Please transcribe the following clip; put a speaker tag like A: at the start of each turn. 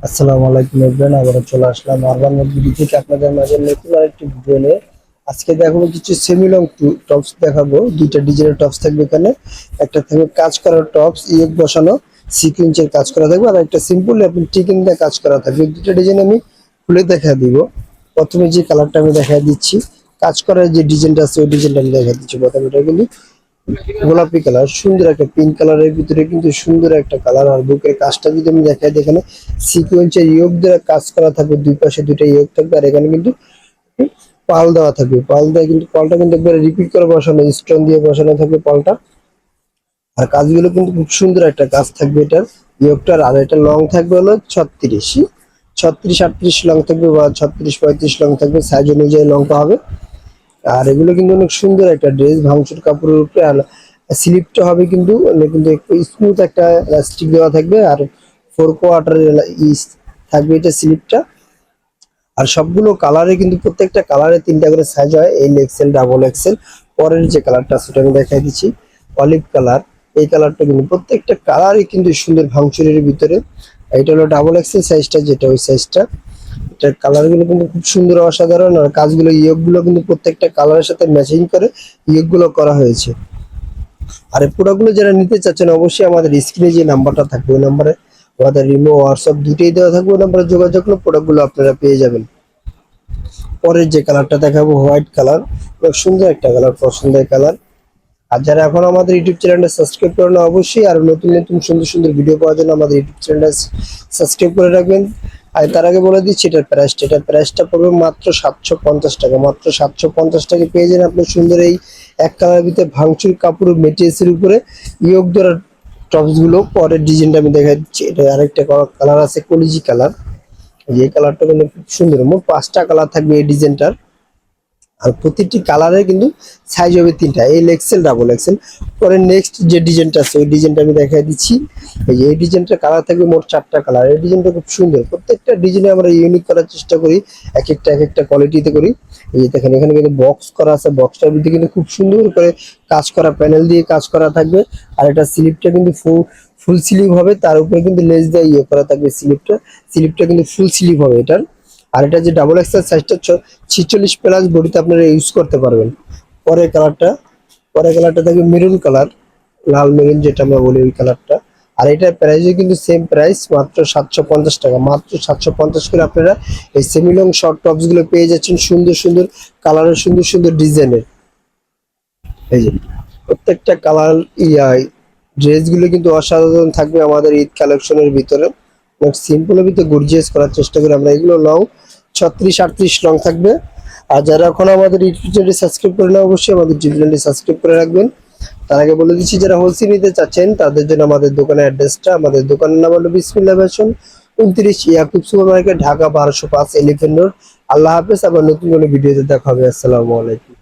A: আসসালামু আলাইকুম এভরিওয়ান আবারও চলে আসলাম আরবান মজবুরি থেকে আপনাদের মাঝে নতুন আরেকটি ভিডিও আজকে দেখাবো কিছু সেমি লং টপস দেখাবো, দুইটা ডিজাইনের টপস থাকবে এখানে। একটা থাকবে কাজ করা টপস ইয়েক বসানো সিকুয়েন্সের কাজ করা থাকবে, আর একটা সিম্পল আপনি টিকিং দিয়ে কাজ করা থাকবে। দুইটা ডিজাইন আমি খুলে দেখা দিব। প্রথমে যে কালারটা আমি দেখা দিচ্ছি, কাজ করার যে ডিজাইনটা আছে, ওই ডিজাইনটা আমি দেখা দিচ্ছি। প্রথমে এটা কিন্তু গোলাপি কালার, সুন্দর একটা পিঙ্ক কালারের ভিতরে কিন্তু সুন্দর একটা কালার আর বুকের কাজটা যদি আমি দেখাই এখানে সিকুয়েন্সের ইয়োগ দ্বারা কাজ করা থাকবে, দুই পাশে দুইটা ইয়োগ থাকবে আর এখানে কিন্তু পাল দেওয়া থাকবে। পাল দেওয়া কিন্তু, পালটা কিন্তু একবারে রিপিট করে বসানো স্টোন দিয়ে বসানো থাকবে পালটা। আর কাজগুলো কিন্তু খুব সুন্দর একটা কাজ থাকবে এটার। ইয়োগটার আর এটা লং থাকবে হলো ছত্রিশ। ছত্রিশ, আটত্রিশ লং থাকবে বা ছত্রিশ, পঁয়ত্রিশ লং থাকবে সাইজ অনুযায়ী লঙ্কা হবে। আর এগুলো কিন্তু অনেক সুন্দর একটা ড্রেস, ভাঙচুর কাপড়ের উপরে, আর স্লিপটা হবে কিন্তু কিন্তু স্মুথ একটা ইলাস্টিক দেওয়া থাকবে, আর ফোর কোয়ার্টার থাকবে এটা স্লিপটা। আর সবগুলো কালারে কিন্তু প্রত্যেকটা কালারে তিনটা করে সাইজ হয় এল এক্সেল ডাবল এক্সেল পরের যে কালারটা সেটা আমি দেখাই দিচ্ছি অলিভ কালার এই কালারটা কিন্তু প্রত্যেকটা কালারই কিন্তু সুন্দর ভাঙচুরের ভিতরে। এটা হলো ডাবল এক্সেল সাইজটা যেটা ওই সাইজটা কালারগুলো কিন্তু খুব সুন্দর অসাধারণ, আর কাজগুলো ইয়োগগুলো কিন্তু প্রত্যেকটা কালারের সাথে ম্যাচিং করে ইয়োগগুলো করা হয়েছে। আর এই প্রোডাক্টগুলো যারা নিতে চাচ্ছেন, অবশ্যই আমাদের স্ক্রিনে যে নাম্বারটা থাকবে, ওই নাম্বারে আমাদের রিমো হোয়াটসঅ্যাপ দুটোই দেওয়া থাকবে, ওই নাম্বারে যোগাযোগ করলে প্রোডাক্টগুলো আপনারা পেয়ে যাবেন। পরের যে কালারটা দেখাবো হোয়াইট কালার সুন্দর একটা কালার পছন্দের কালার আর যারা এখন আমাদের ইউটিউব চ্যানেলটা সাবস্ক্রাইব করে না অবশ্যই, আর নতুন নতুন সুন্দর সুন্দর ভিডিও পাওয়ার জন্য আমাদের ইউটিউব চ্যানেলটা সাবস্ক্রাইব করে রাখবেন। আর তার আগে বলে দিচ্ছি, এটার প্রাইসটা এটার প্রাইসটা পড়বে মাত্র সাতশো পঞ্চাশ টাকা। মাত্র সাতশো পঞ্চাশ টাকা পেয়ে যান আপনি সুন্দর এই এক কালার ভিতরে ভাঙচুর কাপড় মেটেরিয়ালসের উপরে ইয়োগ দ্বারা টপসগুলো পরের ডিজাইনটা আমি দেখা দিচ্ছি। এটা আরেকটা কালার আছে কলিজি কালার। এই কালারটা কিন্তু খুব সুন্দর। মোট পাঁচটা কালার থাকবে এই ডিজাইনটার। আর প্রতিটি কালারে কিন্তু সাইজ হবে তিনটা। এল এক্সেল ডাবল এক্সেল পরে নেক্সট যে ডিজাইনটা আছে, ওই ডিজাইনটা আমি দেখাই দিচ্ছি। এই যে, এই ডিজাইনটা কালার থাকবে মোট চারটা কালার এই ডিজাইনটা খুব সুন্দর। প্রত্যেকটা ডিজাইনে আমরা ইউনিক করার চেষ্টা করি। এক একটা এক একটা কোয়ালিটিতে করি। এই যে দেখেন, এখানে কিন্তু বক্স করা আছে। বক্সটার ভিতরে কিন্তু খুব সুন্দর করে কাজ করা প্যানেল দিয়ে কাজ করা থাকবে। আর এটা স্লিপটা কিন্তু ফুল ফুল স্লিপ হবে। তার উপরে কিন্তু লেস দিয়ে ইয়ে করা থাকবে স্লিপটা স্লিপটা কিন্তু ফুল স্লিপ হবে এটার। আর এটা যে ডাবল এক্সেল সাইজটা ছিচল্লিশ প্লাস বডিতে আপনারা ইউজ করতে পারবেন। পরের কালারটা পরের কালারটা থাকবে মেরুন কালার লাল মেরুন যেটা আমরা বলি ওই কালারটা আর এটার প্রাইসও কিন্তু সেম প্রাইস মাত্র সাতশো পঞ্চাশ টাকা। মাত্র সাতশো পঞ্চাশ করে আপনারা এই সেমিলং শর্ট টপসগুলো পেয়ে যাচ্ছেন সুন্দর সুন্দর কালারের সুন্দর সুন্দর ডিজাইনের এই যে প্রত্যেকটা কালার ইয়া ড্রেসগুলো কিন্তু অসাধারণ থাকবে আমাদের ঈদ কালেকশনের ভিতরে। সিম্পলের ভিতরে গর্জিয়াস করার চেষ্টা করি আমরা। এগুলো লং ছত্রিশ, আটত্রিশ রং থাকবে। আর যারা এখন আমাদের ইউটিউব চ্যানেলটি সাবস্ক্রাইব করে না অবশ্যই আমাদের ইউটিউব চ্যানেলটি সাবস্ক্রাইব করে রাখবেন। তার আগে বলে দিচ্ছি, যারা হোলসেল নিতে চাচ্ছেন, তাদের জন্য আমাদের দোকানের অ্যাড্রেসটা আমাদের দোকানের নাম হলো বিসমিল্লা ফ্যাশন উনত্রিশ ইয়াকুব সুপার মার্কেট ঢাকা বারোশো পাঁচ এলিফেন্ট রোড। আল্লাহ হাফেজ, আবার নতুন কোনো ভিডিওতে দেখা হবে। আসসালামু আলাইকুম।